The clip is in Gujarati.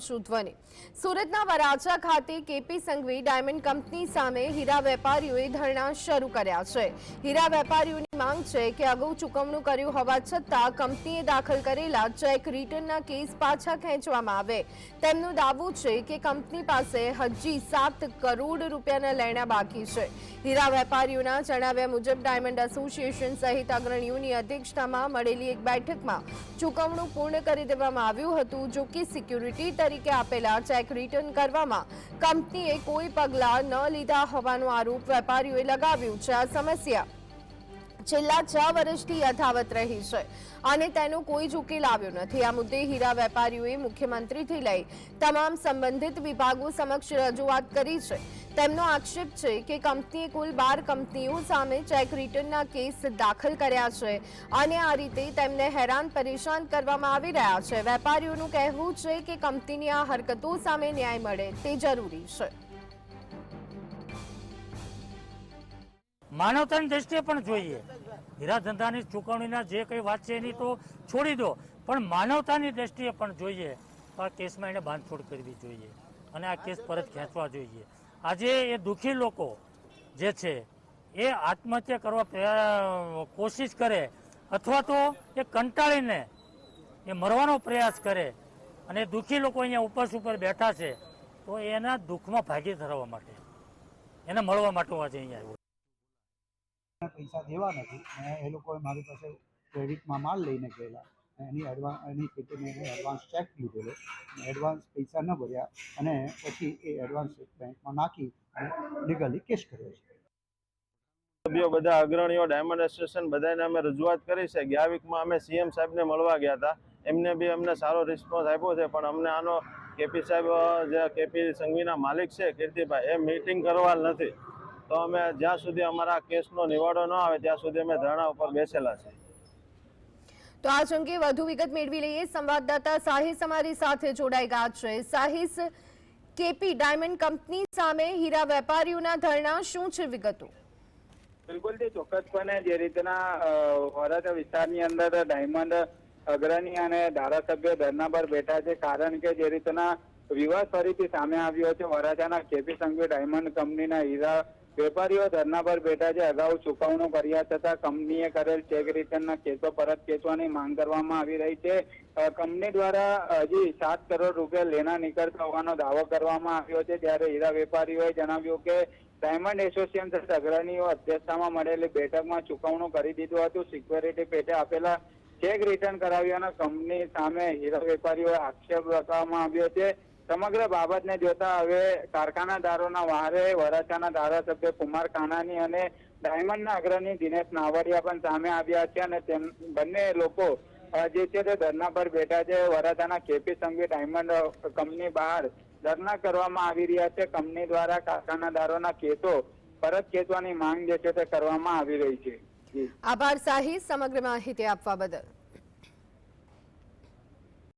છું સુરતના વરાછા ખાતે કેપી સંઘવી ડાયમંડ કંપની સામે હીરા વેપારીઓએ ધરણા શરૂ કર્યા છે. હીરા વેપારીઓની માંગ છે કે અગાઉ ચૂકવણું કર્યું હોવા છતાં કંપનીએ દાખલ કરેલા ચેક રિટર્નના કેસ પાછા ખેંચવામાં આવે. તેમનું દાવું છે કે કંપની પાસે હજી સાત કરોડ રૂપિયાના લેણા બાકી છે. હીરા વેપારીઓના જણાવ્યા મુજબ ડાયમંડ એસોસિએશન સહિત અગ્રણીઓની અધ્યક્ષતામાં મળેલી એક બેઠકમાં ચૂકવણું પૂર્ણ કરી દેવામાં આવ્યું હતું, જો કે સિક્યુરિટી તરીકે આપેલા ચેક રિટર્ન કરવામાં કંપનીએ કોઈ પગલાં ન લીધા હોવાનો આરોપ વેપારીઓએ લગાવ્યું છે આ સમસ્યા. છેલ્લા છ વર્ષથી યથાવત રહી છે અને તેનો કોઈ જ ઉકેલ આવ્યો નથી. આ મુદ્દે હીરા વેપારીઓએ મુખ્યમંત્રીથી લઈ તમામ સંબંધિત વિભાગો સમક્ષ રજૂઆત કરી છે. તેમનો આક્ષેપ છે કે કંપનીએ કુલ બાર કંપનીઓ સામે ચેક રિટર્નના કેસ દાખલ કર્યા છે અને આ રીતે તેમને હેરાન પરેશાન કરવામાં આવી રહ્યા છે. વેપારીઓનું કહેવું છે કે કંપનીની આ હરકતો સામે ન્યાય મળે તે જરૂરી છે. માનવતાની દ્રષ્ટિએ પણ જોઈએ. હીરા ધંધાની ચૂકવણીના જે કંઈ વાત છે એની તો છોડી દો, પણ માનવતાની દ્રષ્ટિએ પણ જોઈએ તો આ કેસમાં એને બાંધછોડ કરવી જોઈએ અને આ કેસ પરત ખેંચવા જોઈએ. આજે એ દુઃખી લોકો જે છે, એ આત્મહત્યા કરવા કોશિશ કરે અથવા તો એ કંટાળીને એ મરવાનો પ્રયાસ કરે અને દુઃખી લોકો અહીંયા ઉપસ ઉપર બેઠા છે, તો એના દુઃખમાં ભાગી ધરવા માટે, એને મળવા માટે આજે અહીંયા આવ્યો પૈસા દેવા નથી એ લોકોએ મારી પાસે ક્રેડિટમાં માલ લઈને ગયેલા. એની એડવાન્સ એની ખેતીને એને એડવાન્સ ચેક લીધેલો. એડવાન્સ પૈસા ન ભર્યા. અને પછી એ એડવાન્સ બેંકમાં નાખી અને લીગલી કેસ કર્યો છે. સભ્યો બધા અગ્રણીઓ ડાયમંડ એસોસિએશન બધાને અમે રજૂઆત કરી છે ગયા વીકમાં અમે સીએમ સાહેબને મળવા ગયા હતા. એમને બી અમને સારો રિસ્પોન્સ આપ્યો છે. પણ અમને આનો કેપી સાહેબ, જે કેપી સંઘવીના માલિક છે, કીર્તિભાઈ, એ મીટિંગ કરવા નથી. તો અમે જ્યાં સુધી અમારા કેસનો નિવાડો ન આવે, ત્યાં સુધી અમે ધરણા ઉપર બેસેલા છે તો આ અંગે વધુ વિગત મેળવી લઈએ. સંવાદદાતા સાહિસ અમારી સાથે જોડાઈ ગયા છે. સાહિસ કેપી ડાયમંડ કંપની સામે હીરા વેપારીઓના ધરણા શું છે વિગતો? બિલકુલ તે ચોક્કસપણે જે રીતના અ, વરાછા વિસ્તારની અંદર ડાયમંડ અગ્રણી અને ધારાસભ્ય ધરના પર બેઠા છે. કારણ કે જે રીતના વિવાદ ફરીથી સામે આવ્યો છે. વરાછાના કેપી સંઘવી ડાયમંડ કંપનીના હીરા વેપારીઓ ધરના પર બેઠા છે, અગાઉ ચુકવણો કર્યા છતાં કંપનીએ કરેલ ચેક રિટર્નના કેસો પરત ખેંચવાની માંગ કરવામાં આવી રહી છે. કંપની દ્વારા હજી સાત કરોડ રૂપિયા લેના નીકળતા હોવાનો દાવો કરવામાં આવ્યો છે. ત્યારે હીરા વેપારીઓએ જણાવ્યું કે, ડાયમંડ એસોસિએશન અગ્રણીઓ અધ્યક્ષતામાં મળેલી બેઠકમાં ચુકવણું કરી દીધું હતું. સિક્યોરિટી પેટે આપેલા ચેક રિટર્ન કરાવ્યાના કંપની સામે હીરા વેપારીઓએ આક્ષેપ રાખવામાં આવ્યો છે. સમગ્ર બાબતને જોતા હવે કારખાનાદારોના વહારે વરાછાના ધારાસભ્ય કુમાર કાનાની અને ડાયમંડના અગ્રણી દિનેશ નાવડિયા પણ સામે આવ્યા છે અને તેમ, બંને લોકો જે છે તે ધરના પર બેઠા છે. વરાછાના કેપી સંઘવી ડાયમંડ કંપની બહાર ધરના કરવામાં આવી રહ્યા છે. કંપની દ્વારા કારખાનાદારોના કેસો પરત ખેંચવાની માંગ જે છે તે કરવામાં આવી રહી છે. આભાર સાહી સમગ્ર માહિતી આપવા બદલ.